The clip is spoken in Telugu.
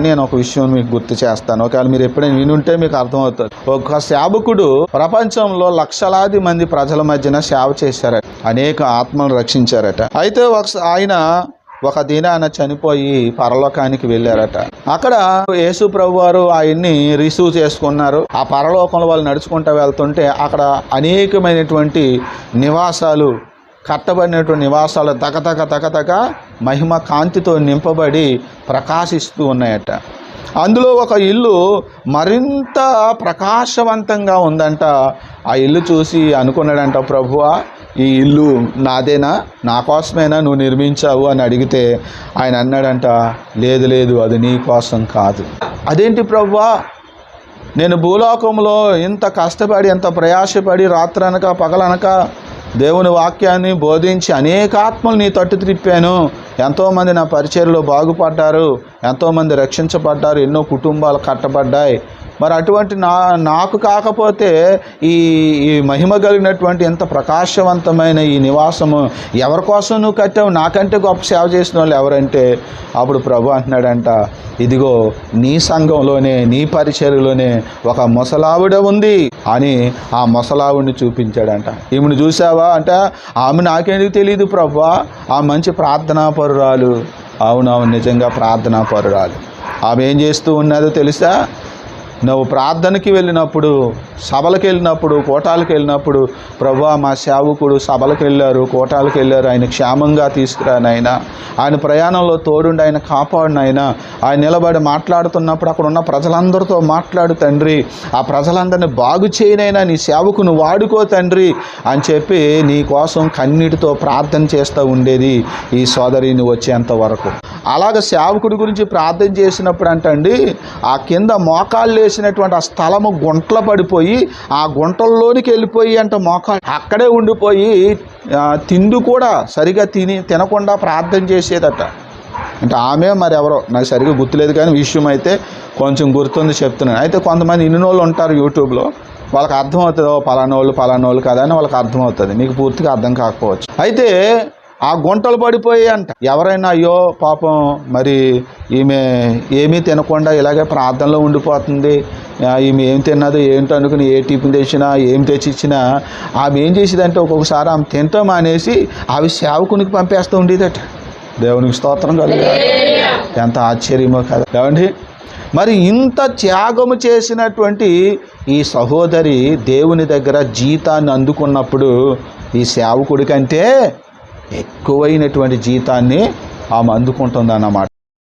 నేను ఒక విషయం మీకు గుర్తు చేస్తాను. ఒకవేళ మీరు ఎప్పుడైనా వినుంటే మీకు అర్థమవుతుంది. ఒక సేవకుడు ప్రపంచంలో లక్షలాది మంది ప్రజల మధ్యన సేవ చేశారట. అనేక ఆత్మలు రక్షించారట. అయితే ఒక ఆయన ఒక దినాన చనిపోయి పరలోకానికి వెళ్ళారట. అక్కడ యేసు ప్రభు వారు ఆయన్ని రిసీవ్ చేసుకున్నారు. ఆ పరలోకంలో వాళ్ళు నడుచుకుంటూ వెళ్తుంటే అక్కడ అనేకమైనటువంటి నివాసాలు కట్టబడినటువంటి నివాసాలు తకతక తకతక మహిమ కాంతితో నింపబడి ప్రకాశిస్తూ ఉన్నాయట. అందులో ఒక ఇల్లు మరింత ప్రకాశవంతంగా ఉందంట. ఆ ఇల్లు చూసి అనుకున్నాడంట ప్రభువా ఈ ఇల్లు నాదేనా? నా కోసమేనా నువ్వు నిర్మించావు? అని అడిగితే ఆయన అన్నాడంట లేదు లేదు అది నీ కోసం కాదు. అదేంటి ప్రభువా? నేను భూలోకంలో ఇంత కష్టపడి ఎంత ప్రయాసపడి రాత్రనక పగలనక దేవుని వాక్యాన్ని బోధించి అనేక ఆత్మలు నీ తట్టు త్రిప్పాను ఎంతోమంది నా పరిచయలో బాగుపడ్డారు. ఎంతోమంది రక్షించబడ్డారు. ఎన్నో కుటుంబాలు కట్టబడ్డాయి. మరి అటువంటి నా నాకు కాకపోతే ఈ ఈ మహిమ కలిగినటువంటి ఎంత ప్రకాశవంతమైన ఈ నివాసము ఎవరి కోసం నువ్వు కట్టావు? నాకంటే గొప్ప సేవ చేసిన వాళ్ళు ఎవరంటే అప్పుడు ప్రభు అంటున్నాడంట ఇదిగో నీ సంఘంలోనే నీ పరిచర్యలోనే ఒక ముసలావిడ ఉంది అని ఆ ముసలావిడిని చూపించాడంట. ఈమెను చూసావా? అంటే ఆమె నాకేందుకు తెలియదు ప్రభు ఆ మంచి ప్రార్థనా పరురాలు అవునవును నిజంగా ప్రార్థనా పరురాలు ఆమె ఏం చేస్తూ ఉన్నదో తెలుసా? నువ్వు ప్రార్థనకి వెళ్ళినప్పుడు సభలకు వెళ్ళినప్పుడు కోటాలకు వెళ్ళినప్పుడు ప్రభు మా సేవకుడు సభలకు వెళ్ళారు కోటాలకు వెళ్ళారు ఆయన క్షేమంగా తీసుకురానైనా ఆయన ప్రయాణంలో తోడుండి ఆయన కాపాడినైనా ఆయన నిలబడి మాట్లాడుతున్నప్పుడు అక్కడ ఉన్న ప్రజలందరితో మాట్లాడు తండ్రి. ఆ ప్రజలందరినీ బాగు చేయనైనా నీ సేవకును వాడుకో తండ్రి అని చెప్పి నీ కోసం కన్నీటితో ప్రార్థన చేస్తూ ఉండేది ఈ సోదరిని వచ్చేంత వరకు. అలాగ సేవకుడి గురించి ప్రార్థన చేసినప్పుడు అంటండి ఆ కింద మోకాళ్ళు వేసినటువంటి ఆ స్థలము గుంటల పడిపోయి ఆ గుంటల్లోనికి వెళ్ళిపోయి అంట మోకాళ్ళు అక్కడే ఉండిపోయి తిండి కూడా సరిగా తిని తినకుండా ప్రార్థన చేసేదట. అంటే ఆమె మరి ఎవరో నాకు సరిగ్గా గుర్తులేదు కానీ విషయం అయితే కొంచెం గుర్తుంది చెప్తున్నాను. అయితే కొంతమంది ఇన్నోళ్ళు వాళ్ళు ఉంటారు యూట్యూబ్లో. వాళ్ళకి అర్థమవుతుంది ఓ పలానోళ్ళు పలానోళ్ళు కదా అని వాళ్ళకి అర్థమవుతుంది. మీకు పూర్తిగా అర్థం కాకపోవచ్చు. అయితే ఆ గుంటలు పడిపోయి అంట. ఎవరైనా అయ్యో పాపం మరి ఈమె ఏమీ తినకుండా ఇలాగే ప్రార్థనలో ఉండిపోతుంది. ఈమె ఏం తిన్నదో ఏంటో అనుకుని ఏ టిఫిన్ తెచ్చినా ఏం తెచ్చిచ్చినా ఆమె ఏం చేసేదంటే ఒక్కొక్కసారి ఆమె తింటాం అనేసి అవి సేవకునికి పంపేస్తూ ఉండేదట. దేవునికి స్తోత్రం కలుగా ఎంత ఆశ్చర్యమో కదా. ఏమండి? మరి ఇంత త్యాగము చేసినటువంటి ఈ సహోదరి దేవుని దగ్గర జీతాన్ని అందుకున్నప్పుడు ఈ సేవకుడి కంటే ఎక్కువైనటువంటి జీతాన్ని ఆమె అందుకుంటుంది అన్నమాట